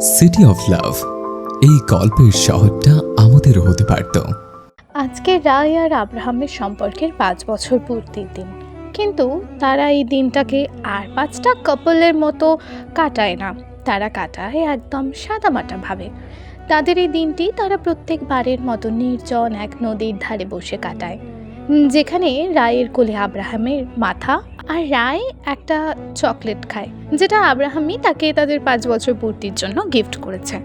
City of love এই গল্পের শহরটা আমাদেরও হতে পারত। আজকে রায় আর আব্রাহামের সম্পর্কের পাঁচ বছর পূর্তির দিন। কিন্তু তারা এই দিনটাকে আর পাঁচটা কাপলের মতো কাটায় না। তারা কাটায় একদম সাদামাটাভাবে তাদের এই দিনটি তারা প্রত্যেকবারের মতো নির্জন এক নদীর ধারে বসে কাটায়। যেখানে রায়ের কোলে আব্রাহামের মাথা আর রায় একটা চকলেট খায়, যেটা আব্রাহামই তাকে তাদের পাঁচ বছর পূর্তির জন্য গিফট করেছে।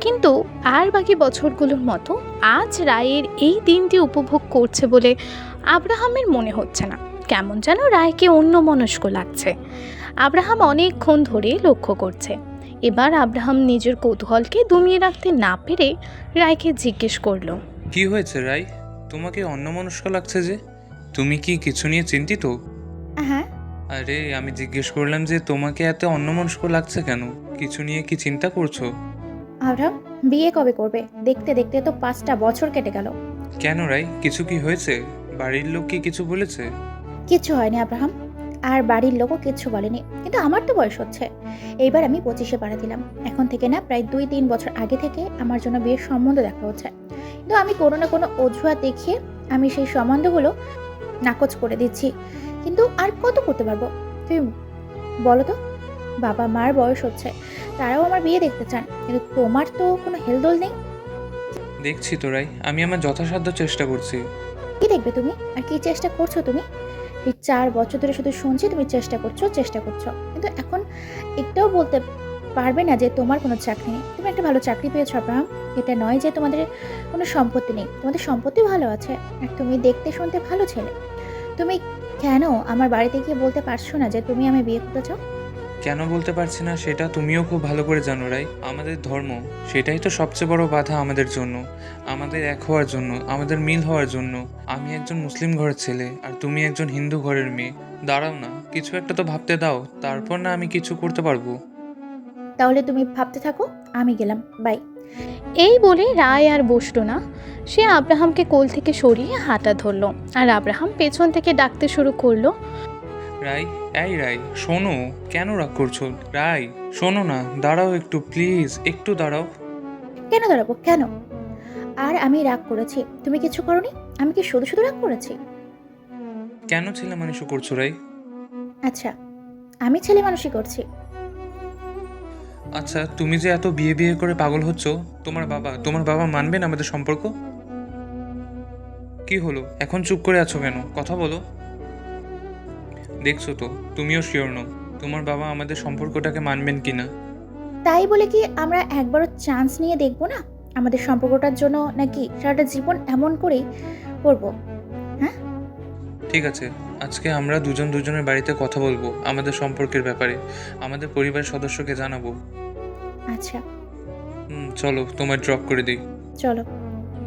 কিন্তু আর বাকি বছরগুলোর মতো আজ রায়ের এই দিনটি উপভোগ করছে বলে আব্রাহামের মনে হচ্ছে না। কেমন যেন রায়কে অন্য মনস্ক লাগছে। আব্রাহাম অনেকক্ষণ ধরে লক্ষ্য করছে। এবার আব্রাহাম নিজের কৌতূহলকে দমিয়ে রাখতে না পেরে রায়কে জিজ্ঞেস করল, কি হয়েছে রাই তোমাকে অন্যমনস্ক লাগছে যে তুমি কি কিছু নিয়ে চিন্তিত? হ্যাঁ। আরে আমি জিজ্ঞেস করলাম যে তোমাকে এত অন্যমনস্ক লাগছে কেন? কিছু নিয়ে কি চিন্তা করছ? আবরাম বিয়ে কবে করবে? দেখতে দেখতে তো পাঁচটা বছর কেটে গেল। কেন রাই? কিছু কি হয়েছে? বাড়ির লোক কি কিছু বলেছে? কিছু হয়নি আব্রাহাম আর বাড়ির লোকও কিচ্ছু বলেনি। কিন্তু আমার তো বয়স হচ্ছে। এইবার আমি পঁচিশে পাড়া দিলাম। এখন থেকে না প্রায় দুই তিন বছর আগে থেকে আমার জন্য বিয়ের সম্বন্ধ দেখা হচ্ছে। কিন্তু আমি কোনো না কোনো অজুহাত দেখিয়ে আমি সেই সম্বন্ধগুলো নাকচ করে দিচ্ছি। কিন্তু আর কত করতে পারব? তুমি বলো তো বাবা মার বয়স হচ্ছে তারাও আমার বিয়ে দেখতে চান। কিন্তু তোমার তো কোনো হেলদোল নেই? দেখছি তোরাই আমি আমার যথাসাধ্য চেষ্টা করছি। কি দেখবে তুমি? আর কি চেষ্টা করছ তুমি? এই চার বছর ধরে শুধু শুনছি, তুমি চেষ্টা করছ চেষ্টা করছ। কিন্তু এখন এটাও বলতে পারবে না যে তোমার কোনো চাকরি নেই। তুমি একটা ভালো চাকরি পেয়েছ, আব্রাহাম। এটা নয় যে তোমাদের কোনো সম্পত্তি নেই। তোমাদের সম্পত্তি ভালো আছে আর তুমি দেখতে শুনতে ভালো ছেলে। তুমি কেন আমার বাড়িতে গিয়ে বলতে পারছ না যে তুমি আমি বিয়ে করতে চাও? কেন বলতে পারছি না সেটা তুমিও খুব ভালো করে জানো, রাই। আমাদের ধর্ম, সেটাই তো সবচেয়ে বড় বাধা আমাদের জন্য। আমাদের এক হওয়ার জন্য, আমাদের মিল হওয়ার জন্য। আমি একজন মুসলিম ঘরের ছেলে, আর তুমি একজন হিন্দু ঘরের মেয়ে। দাঁড়াও না, কিছু একটা তো ভাবতে দাও, তারপর না আমি কিছু করতে পারব। তাহলে তুমি ভাবতে থাকো, আমি গেলাম, বাই। এই বলে রায় আর বসল না। সে আব্রাহামকে কোল থেকে সরিয়ে হাঁটা ধরলো, আর আব্রাহাম পেছন থেকে ডাকতে শুরু করল। রাই এই রাই শোনো কেন রাগ করছ? রাই শোনো না দাঁড়াও একটু প্লিজ একটু দাঁড়াও। কেন দাঁড়াবো? কেন? আর আমি রাগ করেছি তুমি কিছু করনি? আমি কি শুধু শুধু রাগ করেছি? কেন ছেলে মানুষ করছ রাই আচ্ছা আমি ছেলে মানুষই করছি। আচ্ছা তুমি যে এত বিয়ে বিয়ে করে পাগল হচ্ছ তোমার বাবা তোমার বাবা মানবেন আমাদের সম্পর্ক? কি হলো? এখন চুপ করে আছো কেন? কথা বলো। দেখছ তো তুমিও শিওর নও তোমার বাবা আমাদের সম্পর্কটাকে মানবেন কিনা? তাই বলে কি আমরা একবারও চান্স নিয়ে দেখব না? আমাদের সম্পর্কটার জন্য নাকি সারাটা জীবন এমন করেই করব? ঠিক আছে আজকে আমরা দুজন দুজনের বাড়িতে কথা বলব আমাদের সম্পর্কের ব্যাপারে আমাদের পরিবারের সদস্যকে জানাব। আচ্ছা। হুম, চলো তোমার ড্রপ করে দিই। চলো।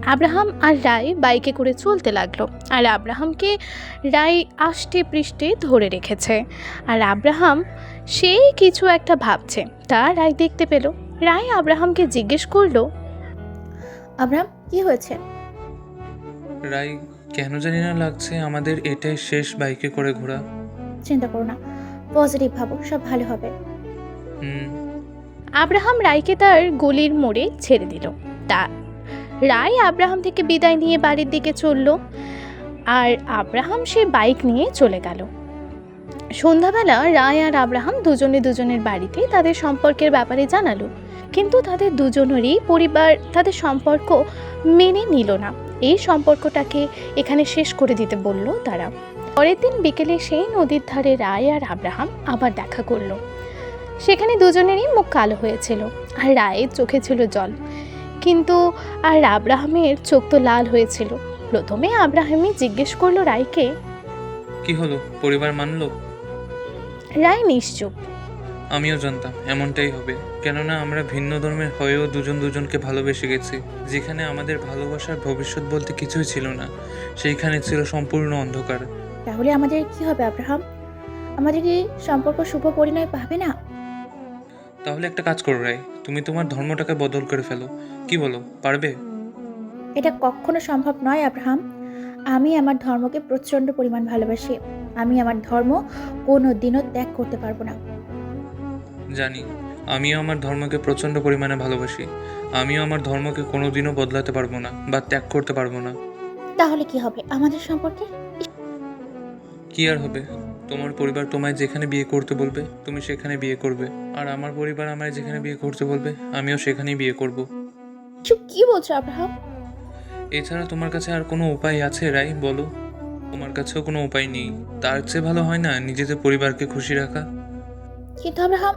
আব্রাহাম আর রায় বাইকে করে চলতে লাগল আর আব্রাহামকে রায় আষ্টে পৃষ্ঠে ধরে রেখেছে। আর আব্রাহাম সেই কিছু একটা ভাবছে তা রায় দেখতে পেল। রায় আব্রাহামকে জিজ্ঞেস করল আব্রাহাম কি হয়েছে? রায় কেন জানি না লাগছে আমাদের এটাই শেষ বাইকে করে ঘোরা। চিন্তা করো না পজিটিভ ভাবো সব ভালো হবে। হুম। আব্রাহাম রায়কে তার গলির মোড়ে ছেড়ে দিল। তা রায় আব্রাহাম থেকে বিদায় নিয়ে বাড়ির দিকে চলল আর আব্রাহাম সে বাইক নিয়ে চলে গেল। সন্ধ্যাবেলা রায় আর আব্রাহাম দুজনে দুজনের বাড়িতে তাদের সম্পর্কের ব্যাপারে জানালো, কিন্তু তাদের দুজনেরই পরিবার তাদের সম্পর্ক মেনে নিল না। এই সম্পর্কটাকে এখানে শেষ করে দিতে বলল তারা। পরের দিন বিকেলে সেই নদীর ধারে রায় আর আব্রাহাম আবার দেখা করল। সেখানে দুজনেরই মুখ কালো হয়েছিল আর রায়ের চোখে ছিল জল। কিন্তু আর আব্রাহামের চোখ তো লাল হয়েছিল। প্রথমে আব্রাহামই জিজ্ঞেস করল রায়কে কি হলো? পরিবার মানলো? রায় নিশ্চুপ। আমিও জানতাম এমনটাই হবে। কেননা আমরা ভিন্ন ধর্মের হয়েও দুজন দুজনকে ভালোবেসে গেছি। যেখানে আমাদের ভালোবাসার ভবিষ্যৎ বলতে কিছুই ছিল না সেইখানে ছিল সম্পূর্ণ অন্ধকার। তাহলে আমাদের কি হবে আব্রাহাম? আমাদের কি সম্পর্ক শুভ পরিণয় পাবে না? তাহলে একটা কাজ করো রাই তুমি তোমার ধর্মটাকে বদল করে ফেলো। কি বলো পারবে? এটা কখনো সম্ভব নয় আব্রাহাম। আমি আমার ধর্মকে প্রচণ্ড পরিমাণ ভালোবাসি। আমি আমার ধর্ম কোনো দিনও ত্যাগ করতে পারব না। জানি আমিও আমার ধর্মকে প্রচণ্ড পরিমাণে ভালোবাসি। আমিও আমার ধর্মকে কোনোদিনও বদলাতে পারব না বা ত্যাগ করতে পারব না। তাহলে কি হবে আমাদের সম্পর্কে? কি আর হবে? তোমার পরিবার তোমায় যেখানে বিয়ে করতে বলবে তুমি সেখানে বিয়ে করবে। আর আমার পরিবার আমায় যেখানে বিয়ে করতে বলবে আমিও সেখানেই বিয়ে করব। চুপ কি বলছো আব্রাহাম? এছাড়া তোমার কাছে আর কোনো উপায় আছে রাই? বলো। তোমার কাছেও কোনো উপায় নেই। তার চেয়ে ভালো হয় না নিজেদের পরিবারকে খুশি রাখা। কিন্তু আব্রাহাম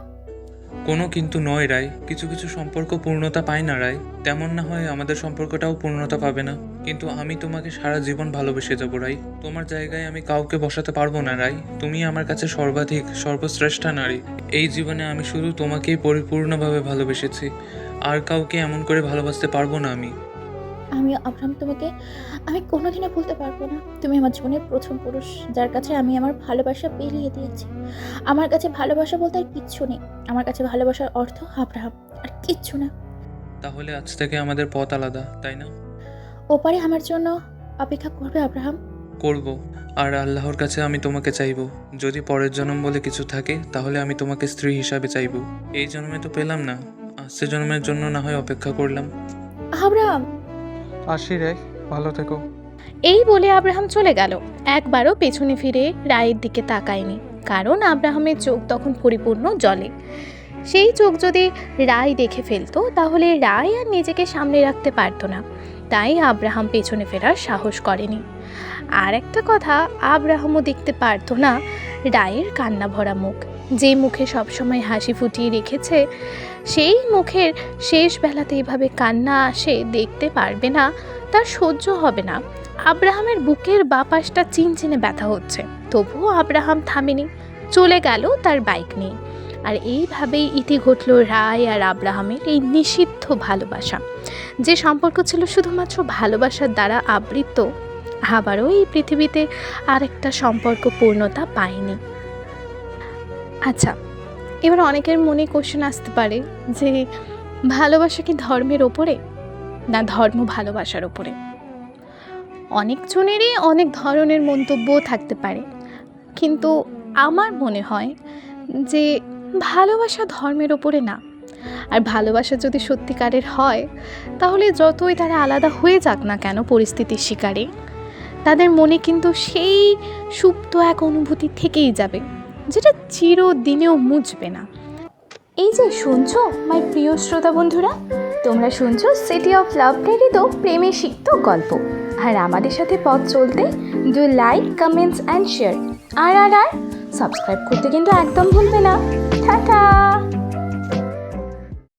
কোনো কিন্তু নয় রায়। কিছু কিছু সম্পর্ক পূর্ণতা পায় না রায়। তেমন না হয় আমাদের সম্পর্কটাও পূর্ণতা পাবে না। কিন্তু আমি তোমাকে সারা জীবন ভালোবেসে যাব রাই তোমার জায়গায় আমি কাউকে বসাতে পারব না রাই তুমি আমার কাছে সর্বাধিক, সর্বশ্রেষ্ঠ নারী। এই জীবনে আমি শুধু তোমাকেই পরিপূর্ণভাবে ভালোবেসেছি। আর কাউকে এমন করে ভালোবাসতে পারব না আমি। আমি আব্রাহাম তোমাকে আমি কোনোদিনও ভুলতে পারব না। তুমি আমার জীবনের প্রথম পুরুষ যার কাছে আমি আমার ভালোবাসা বিলিয়ে দিয়েছি। আমার কাছে ভালোবাসা বলতে আর কিচ্ছু নেই। আমার কাছে ভালোবাসার অর্থ আব্রাহাম আর কিচ্ছু না। তাহলে আজ থেকে আমাদের পথ আলাদা তাই না? ওপারে আমার জন্য অপেক্ষা করবে আব্রাহাম। করব আর আল্লাহর কাছে আমি তোমাকে চাইব। যদি পরের জন্ম বলে কিছু থাকে তাহলে আমি তোমাকে স্ত্রী হিসাবে চাইব। এই জন্মে তো পেলাম না আসছে জন্মের জন্য না হয় অপেক্ষা করলাম। আব্রাহাম আসি রে ভালো থেকো। এই বলে আব্রাহাম চলে গেল। একবারও পেছনে ফিরে রায়ের দিকে তাকায়নি, কারণ আব্রাহামের চোখ তখন পরিপূর্ণ জলে। সেই চোখ যদি রায় দেখে ফেলতো, তাহলে রায় আর নিজেকে সামনে রাখতে পারতো না। তাই আব্রাহাম পেছনে ফেরার সাহস করেনি। আর একটা কথা আব্রাহামও দেখতে পারতো না রায়ের কান্না ভরা মুখ। যে মুখে সবসময় হাসি ফুটিয়ে রেখেছে, সেই মুখের শেষ বেলাতে এভাবে কান্না আসে দেখতে পারবে না, তার সহ্য হবে না। আব্রাহামের বুকের বাপাসটা চিনচিনে ব্যথা হচ্ছে। তবুও আব্রাহাম থামেনি, চলে গেল তার বাইক নিয়ে। আর এইভাবেই ইতি ঘটল রায় আর আব্রাহামের এই নিষিদ্ধ ভালোবাসা। যে সম্পর্ক ছিল শুধুমাত্র ভালোবাসার দ্বারা আবৃত আবারও এই পৃথিবীতে আরেকটা সম্পর্ক পূর্ণতা পায়নি। আচ্ছা এবার অনেকের মনে কোশ্চেন আসতে পারে যে ভালোবাসা কি ধর্মের ওপরে না ধর্ম ভালোবাসার ওপরে? অনেকজনেরই অনেক ধরনের মন্তব্য থাকতে পারে। কিন্তু আমার মনে হয় যে ভালোবাসা ধর্মের ওপরে না। আর ভালোবাসা যদি সত্যিকারের হয়, তাহলে যতই তারা আলাদা হয়ে যাক না কেন পরিস্থিতির শিকারে তাদের মনে কিন্তু সেই সুপ্ত এক অনুভূতি থেকেই যাবে, যেটা চিরদিনেও মুছবে না। এই যে শুনছো মাই প্রিয় শ্রোতা বন্ধুরা, তোমরা শুনছো সিটি অফ লাভ প্রেরিত প্রেমে সিক্ত গল্প। আর আমাদের সাথে পথ চলতে do like comments and share আর আর আর সাবস্ক্রাইব করতে কিন্তু একদম ভুলবে না। টাটা!